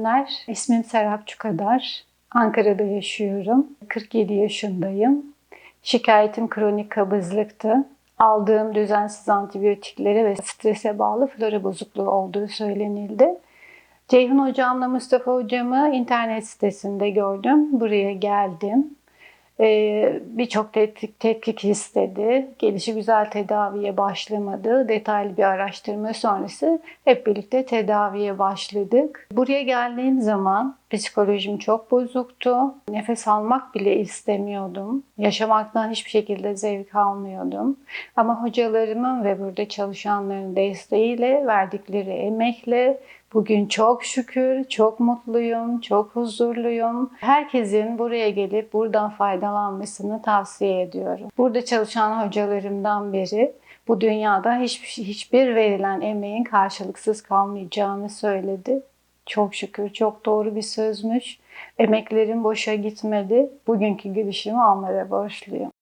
günler. İsmim Serap Çukadar. Ankara'da yaşıyorum. 47 yaşındayım. Şikayetim kronik kabızlıktı. Aldığım düzensiz antibiyotiklere ve strese bağlı flora bozukluğu olduğu söylenildi. Ceyhun hocamla Mustafa hocamı internet sitesinde gördüm. Buraya geldim. Ee, Birçok tetkik, tetkik istedi. Gelişi güzel tedaviye başlamadı. Detaylı bir araştırma sonrası hep birlikte tedaviye başladık. Buraya geldiğim zaman psikolojim çok bozuktu. Nefes almak bile istemiyordum. Yaşamaktan hiçbir şekilde zevk almıyordum. Ama hocalarımın ve burada çalışanların desteğiyle, verdikleri emekle Bugün çok şükür, çok mutluyum, çok huzurluyum. Herkesin buraya gelip buradan faydalanmasını tavsiye ediyorum. Burada çalışan hocalarımdan biri bu dünyada hiçbir, hiçbir verilen emeğin karşılıksız kalmayacağını söyledi. Çok şükür, çok doğru bir sözmüş. Emeklerim boşa gitmedi. Bugünkü gülüşümü onlara borçluyum.